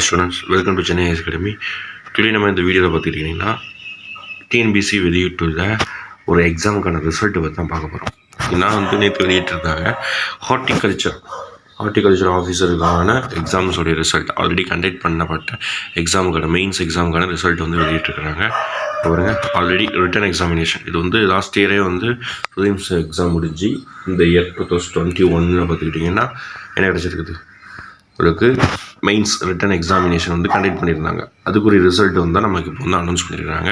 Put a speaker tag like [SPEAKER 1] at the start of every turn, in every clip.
[SPEAKER 1] Students welcome to Chennai IAS academy today நம்ம இந்த வீடியோவில் பார்த்துக்கிட்டிங்கன்னா டிஎன்பிசி வெளியிட்டுள்ள ஒரு எக்ஸாமுக்கான ரிசல்ட்டு பற்றி தான் பார்க்க போகிறோம் நான் வந்து நேற்று வெளியிட்டிருக்காங்க ஹார்ட்டிகல்ச்சர் ஹார்ட்டிகல்ச்சர் ஆஃபீஸருக்கான எக்ஸாம்ஸோடைய ரிசல்ட் ஆல்ரெடி கண்டக்ட் பண்ணப்பட்ட எக்ஸாமுக்கான மெயின்ஸ் எக்ஸாமுக்கான ரிசல்ட் வந்து வெளியிட்டிருக்கிறாங்க. பாருங்க. ஆல்ரெடி ரிட்டன் எக்ஸாமினேஷன் இது வந்து லாஸ்ட் இயரே வந்து ப்ரிலிம்ஸ் எக்ஸாம் முடிஞ்சு இந்த இயர் டூ தௌசண்ட் டுவெண்ட்டி ஒன்னில் பார்த்துக்கிட்டிங்கன்னா என்ன கிடச்சிருக்குது உங்களுக்கு மெயின்ஸ் ரிட்டன் எக்ஸாமினேஷன் வந்து கண்டக்ட் பண்ணியிருந்தாங்க. அதுக்குரிய ரிசல்ட் வந்து நமக்கு இப்போ வந்து அனௌன்ஸ் பண்ணியிருக்காங்க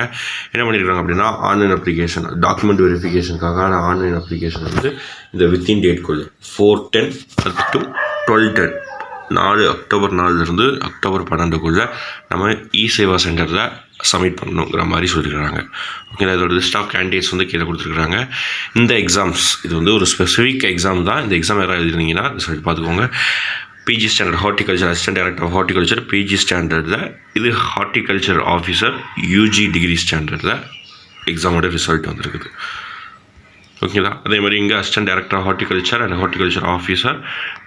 [SPEAKER 1] என்ன பண்ணியிருக்காங்க அப்படின்னா ஆன்லைன் அப்ளிகேஷன் டாக்குமெண்ட் வெரிஃபிகேஷனுக்கான ஆன்லைன் அப்ளிகேஷன் வந்து இந்த within டேட்குள்ளே four ten to twelve ten நாலு அக்டோபர் நாலுலேருந்து அக்டோபர் பன்னெண்டுக்குள்ளே நம்ம இ சேவா சென்டரில் சப்மிட் பண்ணணுங்கிற மாதிரி சொல்லியிருக்கிறாங்க ஓகேங்களா இதோட லிஸ்ட் ஆஃப் கேண்டிடேட்ஸ் வந்து கீழே கொடுத்துருக்குறாங்க. இந்த எக்ஸாம்ஸ் இது வந்து ஒரு ஸ்பெசிஃபிக் எக்ஸாம் தான். இந்த எக்ஸாம் யாராவது எழுதிருந்தீங்கன்னா ரிசல்ட் பார்த்துக்கோங்க. PG standard horticulture assistant director of horticulture PG ஸ்டாண்டர்டில் இது ஹார்ட்டிகல்ச்சர் ஆஃபீஸர் யூஜி டிகிரி ஸ்டாண்டர்டில் எக்ஸாமோட ரிசல்ட் வந்திருக்குது. ஓகேங்களா அதே மாதிரி இங்கே assistant director horticulture and horticulture officer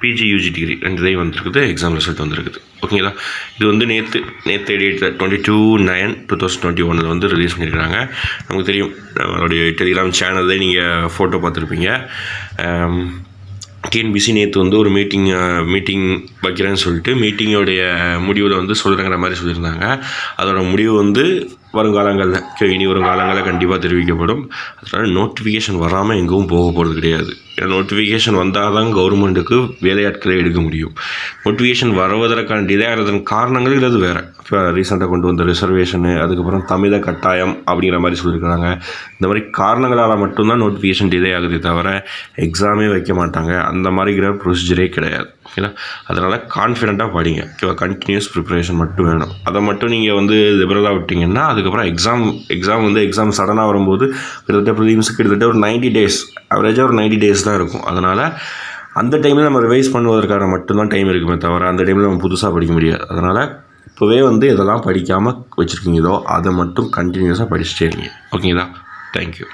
[SPEAKER 1] PG UG degree ரெண்டு இதையும் வந்திருக்குது எக்ஸாம் ரிசல்ட் வந்திருக்குது. ஓகேங்களா இது வந்து நேற்று நேற்று டேட்டில் twenty two nine two thousand twenty ஒனில் வந்து ரிலீஸ் பண்ணியிருக்காங்க நமக்கு தெரியும். நம்மளுடைய டெலிகிராம் சேனல்லே நீங்கள் ஃபோட்டோ பார்த்துருப்பீங்க. Um, டிஎன்பிசி நேற்று வந்து ஒரு மீட்டிங் மீட்டிங் வைக்கிறேன்னு சொல்லிட்டு மீட்டிங்கோடைய முடிவில் வந்து சொல்கிறேங்கிற மாதிரி சொல்லியிருந்தாங்க. அதோட முடிவு வந்து வருங்காலங்களில் இனி வரும் காலங்களில் கண்டிப்பாக தெரிவிக்கப்படும். அதனால் நோட்டிஃபிகேஷன் வராமல் எங்கவும் போக போகிறது கிடையாது. ஏன்னா நோட்டிஃபிகேஷன் வந்தால் தான் கவர்மெண்ட்டுக்கு வேலையாட்களை எடுக்க முடியும். நோட்டிஃபிகேஷன் வருவதற்கான டிலே ஆகிறதன் காரணங்கள் இது வேறு. இப்போ ரீசெண்டாக கொண்டு வந்த ரிசர்வேஷனு அதுக்கப்புறம் தமிழ கட்டாயம் அப்படிங்கிற மாதிரி சொல்லியிருக்கிறாங்க. இந்த மாதிரி காரணங்களால் மட்டும்தான் நோட்டிஃபிகேஷன் டிலே ஆகுதே தவிர எக்ஸாமே வைக்க மாட்டாங்க. அந்த மாதிரிங்கிற ப்ரொசீஜரே கிடையாது. ஓகேங்களா? அதனால் கான்ஃபிடெண்ட்டாக படிங்க. ஓகேவா கண்டினியூஸ் ப்ரிப்பரேஷன் மட்டும் வேணும். அதை மட்டும் நீங்கள் வந்து லிபரலாக விட்டிங்கன்னா அதுக்கப்புறம் எக்ஸாம் எக்ஸாம் வந்து எக்ஸாம் சடனாக வரும்போது கிட்டத்தட்ட ப்ரிலிம்ஸ் கிட்டத்தட்ட ஒரு 90 டேஸ் அவரேஜாக ஒரு 90 டேஸ் தான் இருக்கும். அதனால் அந்த டைமில் நம்ம ரிவைஸ் பண்ணுவதற்கான மட்டும்தான் டைம் இருக்குமே தவிர அந்த டைமில் நம்ம புதுசாக படிக்க முடியாது. அதனால் இப்போவே வந்து எதெல்லாம் படிக்காமல் வச்சுருக்கீங்களோ அதை மட்டும் கண்டினியூஸாக படிச்சுட்டே இருங்க. ஓகேங்களா தேங்க்யூ